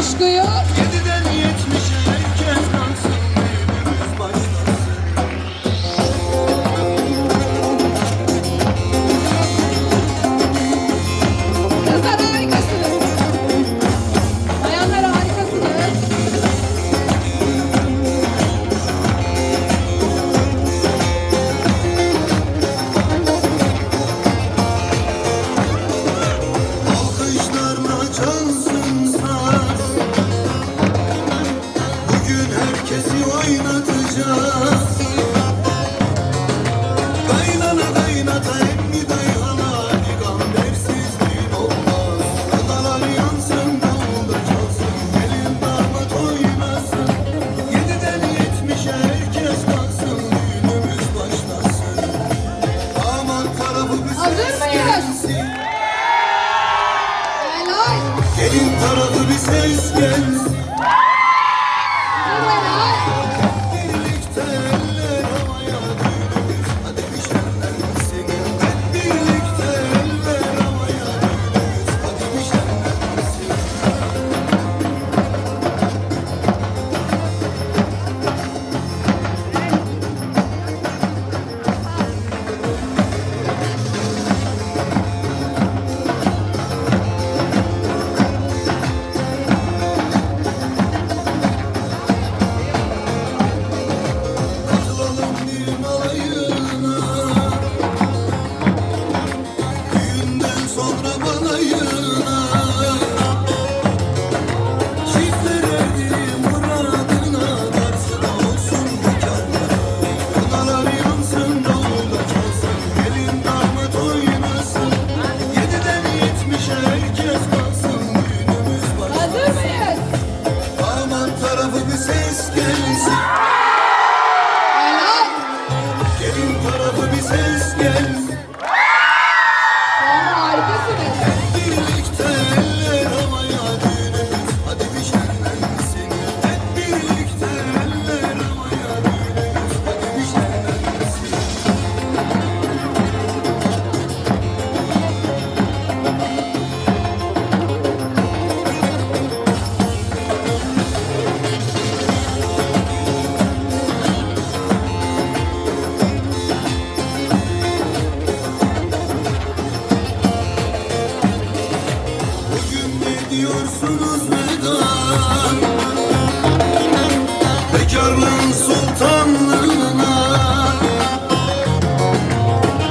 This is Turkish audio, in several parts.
coşkuyu. Gelsin Helal. Gelin tarafı bir ses olursunuz meydan Bekarlığın sultanlığına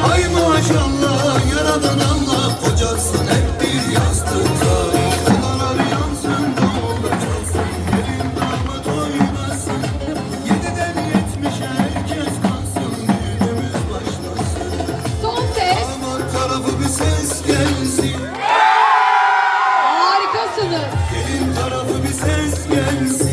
Hay maşallah. mısınız? Gelin tarafı bir ses gelsin.